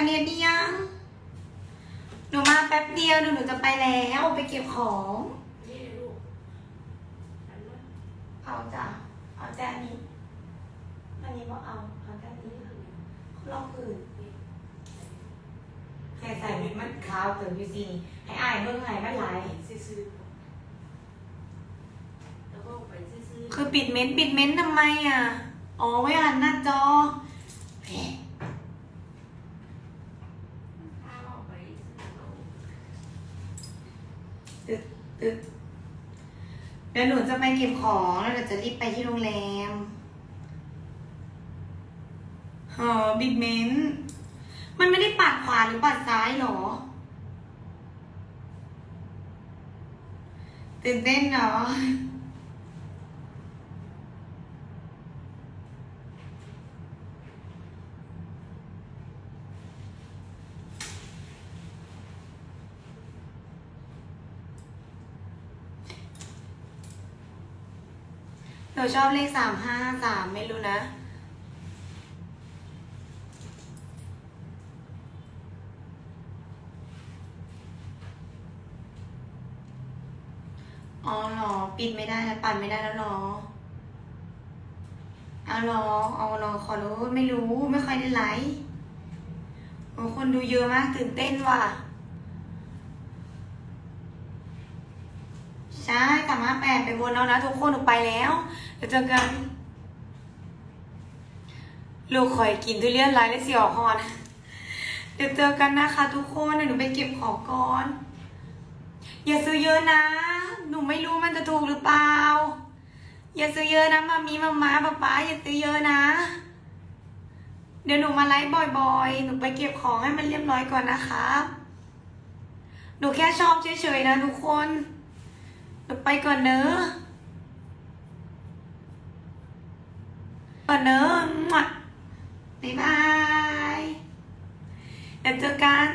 กันเนี่ยเนี่ยหนูมาแป๊บเดียวหนูหนูจะไปแล้วไปเก็บของนี่ลูกหันมาเอาจ้ะเอาแต่อันนี้อันนี้บอกเอาเอาแต่อันนี้ลอกอื่นใส่ใส่เม็ดมันขาวเกินอยู่สินี่ให้อายเบิ่งให้มันหลายซื่อๆแล้วก็ไปซื่อๆคือปิดเม้นต์ปิดเม้นต์ทำไมอะ อ๋อไว้อ่านหน้าจอ ตึกตึกเดี๋ยวหนูจะไปเก็บของแล้วเดี๋ยวจะรีบไปที่โรงแรมเออบิดเมนต์มันไม่ได้ปัดขวาหรือปัดซ้ายหรอ ตื่นเต้นเนาะ หนูชอบเลขสามห้าสามไม่รู้นะ อ๋อเหรอ ปิดไม่ได้แล้วปั่นไม่ได้แล้วเหรอเอาเหรอเอาเหรอขอรู้ไม่รู้ไม่ค่อยได้ไลฟ์โอ้คนดูเยอะมากตื่นเต้นว่ะ ใช่สามารถแป ไปบนแล้วนะทุกคนหนูไปแล้วเดี๋ยวเจอกันลูกคอยกินทุเรียนไรและเสียวฮอนเดี๋ยวเจอกันนะคะทุกคนเดี๋ยวหนูไปเก็บของก่อน อย่าซื้อเยอะนะ หนูไม่รู้มันจะถูกหรือเปล่า อย่าซื้อเยอะนะมามีมามาป๊าป๊าอย่าซื้อเยอะนะ เดี๋ยวหนูมาไลฟ์บ่อยๆ หนูไปเก็บของให้มันเรียบร้อยก่อนนะคะหนูแค่ชอบเฉยๆนะทุกคน ไปก่อนเนอะก่อนเนอะบ๊ายบายเดี๋ยวเจอกัน